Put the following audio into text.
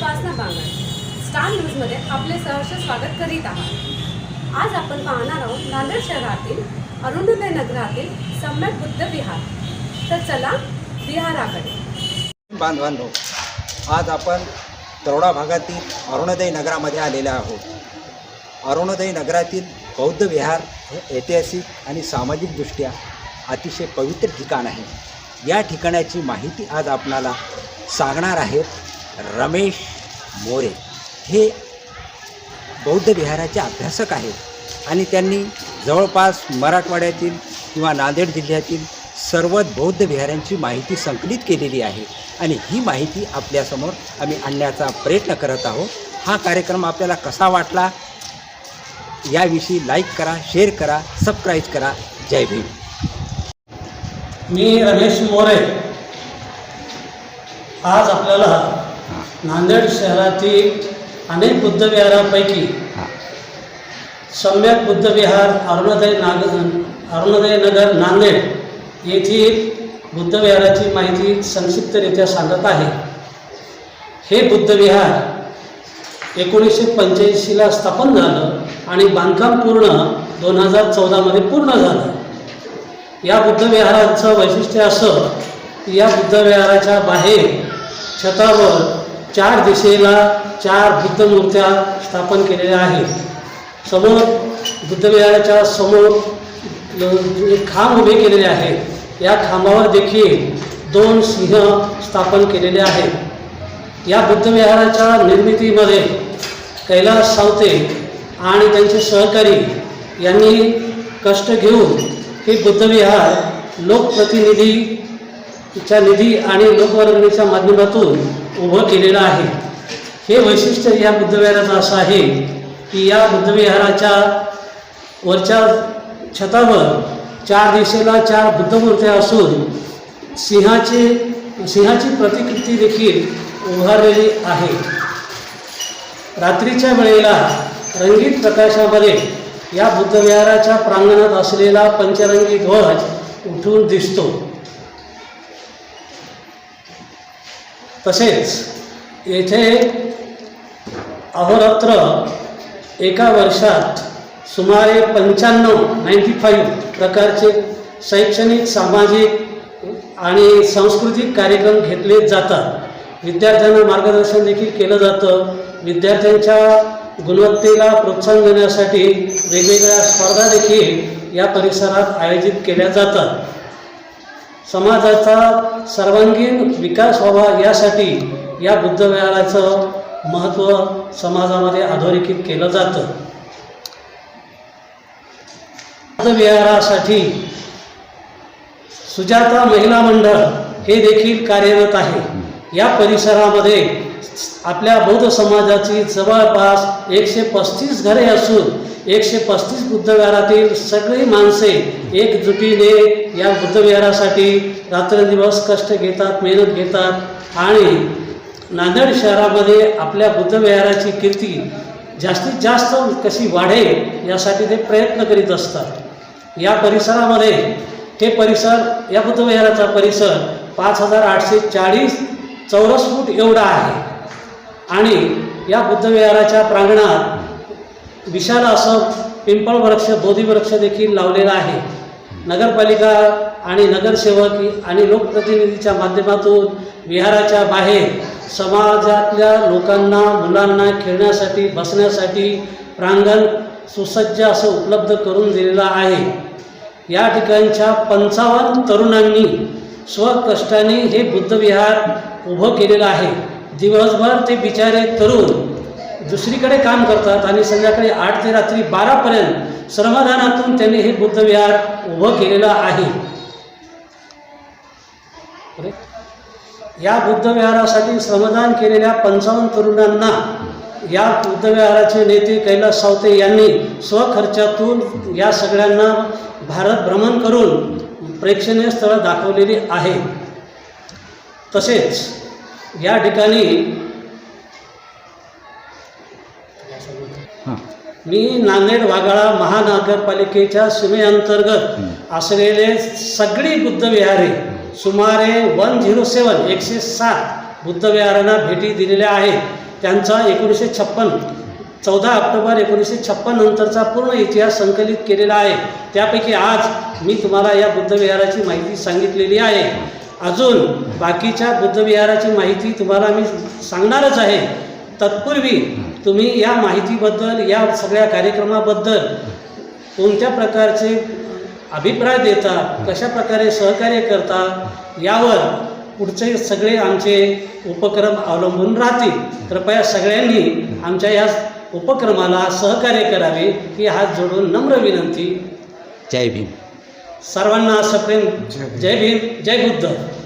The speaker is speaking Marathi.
उपासना बांगर स्टार न्यूजमध्ये आपले सहर्ष स्वागत करीत आहात. आज आपण पाहणार आहोत नांदेड शहरातील अरुणोदय नगरातील सम्यक बुद्ध विहार. तर चला विहाराकडे. बांधवांनो आज आपण दरोडा भागातील अरुणोदय नगरामध्ये आलेले आहोत. अरुणोदय नगरातील बौद्ध विहार हे ऐतिहासिक आणि सामाजिकदृष्ट्या अतिशय पवित्र ठिकाण आहे. या ठिकाणाची माहिती आज आपणाला सांगणार आहेत रमेश मोरे हे बौद्ध विहाराचे अभ्यासक आहेत. आणि त्यांनी जवळपास मराठवाड्यातील किंवा नांदेड जिल्ह्यातील सर्व बौद्ध विहारांची माहिती संकलित केलेली आहे. आणि ही माहिती आपल्यासमोर आम्ही आणण्याचा प्रयत्न करत आहोत. हा कार्यक्रम आपल्याला कसा वाटला? याविषयी लाईक करा शेअर करा सबस्क्राईब करा. जय भीम. मी रमेश मोरे. आज आपल्याला नांदेड शहरातील अनेक बुद्धविहारांपैकी सम्यक बुद्धविहार अरुणोदय नाग अरुणोदय नगर नांदेड येथील बुद्धविहाराची माहिती संक्षिप्तरित्या सांगत आहे. हे बुद्धविहार एकोणीसशे पंच्याऐंशीला स्थापन झालं आणि बांधकाम पूर्ण दोन हजार चौदामध्ये पूर्ण झालं. या बुद्धविहाराचं वैशिष्ट्य असं की या बुद्धविहाराच्या बाहेर छतावर चार दिशेला चार बुद्ध मूर्त्या स्थापन केलेल्या आहेत. समोर बुद्धविहाराच्या समोर खांब उभे केलेले आहेत या खांबावर देखील दोन सिंह स्थापन केलेले आहेत. या बुद्धविहाराच्या निर्मितीमध्ये कैलास सावते आणि त्यांचे सहकारी यांनी कष्ट घेऊन हे बुद्धविहार लोकप्रतिनिधीच्या निधी आणि लोकवर्गणीच्या माध्यमातून उभं केलेलं आहे. हे वैशिष्ट्य या बुद्धविहाराचं असं आहे की या बुद्धविहाराच्या वरच्या छतावर चार दिशेला चार बुद्धमूर्त्या असून सिंहाची सिंहाची प्रतिकृती देखील उभारलेली आहे. रात्रीच्या वेळेला रंगीत प्रकाशामध्ये या बुद्धविहाराच्या प्रांगणात असलेला पंचरंगी ध्वज उठून दिसतो. तसेच येथे अहोरात्र एका वर्षात सुमारे पंच्याण्णव नाईन्टी फाईव्ह प्रकारचे शैक्षणिक सामाजिक आणि सांस्कृतिक कार्यक्रम घेतले जातात. विद्यार्थ्यांना मार्गदर्शन देखील केलं जातं. विद्यार्थ्यांच्या गुणवत्तेला प्रोत्साहन देण्यासाठी वेगवेगळ्या स्पर्धा देखील या परिसरात आयोजित केल्या जातात. समाजाचा सर्वांगीण विकास व्हावा यासाठी या बुद्धविहाराचं महत्त्व समाजामध्ये अधोरेखित केलं जातं. बुद्धविहारासाठी सुजाता महिला मंडळ हे देखील कार्यरत आहे. या परिसरामध्ये आपल्या बौद्ध समाजाची जवळपास एकशे पस्तीस घरे असून एकशे पस्तीस बुद्धविहारातील सगळी माणसे एकजुटीने या बुद्धविहारासाठी रात्रंदिवस कष्ट घेतात मेहनत घेतात आणि नांदेड शहरामध्ये आपल्या बुद्धविहाराची कीर्ती जास्तीत जास्त कशी वाढेल यासाठी ते प्रयत्न करीत असतात. या परिसरामध्ये हे परिसर या बुद्धविहाराचा परिसर पाच हजार आठशे चाळीस चौरस फूट एवढा आहे. आणि या बुद्धविहाराच्या प्रांगणात विशाल असं पिंपळ वृक्ष बोधी वृक्ष देखील लावलेला आहे. नगरपालिका आणि नगरसेवक आणि लोकप्रतिनिधीच्या माध्यमातून विहाराच्या बाहेर समाजातल्या लोकांना मुलांना खेळण्यासाठी बसण्यासाठी प्रांगण सुसज्ज असं उपलब्ध करून दिलेलं आहे. या ठिकाणच्या पंचावन्न तरुणांनी स्वकष्टाने हे बुद्धविहार उभं केलेलं आहे. दिवसभर ते बिचारे तरुण दुसरीकडे काम करतात आणि संध्याकाळी आठ ते रात्री बारापर्यंत श्रमदानातून त्यांनी हे बुद्धविहार उभं केलेलं आहे. या बुद्धविहारासाठी श्रमदान केलेल्या पंचावन्न तरुणांना या बुद्धविहाराचे नेते कैलास सावते यांनी स्वखर्चातून या सगळ्यांना भारत भ्रमण करून प्रेक्षणीय स्थळं दाखवलेली आहे. तसेच या ठिकाणी मी नांदेड वाघाळा महानगरपालिकेच्या सीमेअंतर्गत असलेले सगळी बुद्धविहारे सुमारे वन झिरो सेवन एकशे सात बुद्धविहारांना भेटी दिलेल्या आहेत. त्यांचा एकोणीसशे छप्पन चौदा ऑक्टोबर एकोणीसशे छप्पन नंतरचा पूर्ण इतिहास संकलित केलेला आहे. त्यापैकी आज मी तुम्हाला या बुद्धविहाराची माहिती सांगितलेली आहे. अजून बाकीच्या बुद्धविहाराची माहिती तुम्हाला मी सांगणारच आहे. तत्पूर्वी तुम्ही या माहितीबद्दल या सगळ्या कार्यक्रमाबद्दल कोणत्या प्रकारचे अभिप्राय देता कशा प्रकारे सहकार्य करता यावर पुढचे सगळे आमचे उपक्रम अवलंबून राहतील. कृपया सगळ्यांनी आमच्या या उपक्रमाला सहकार्य करावे ही हात जोडून नम्र विनंती. जय भीम. सर्वांना सप्रेम जय भीम जय बुद्ध.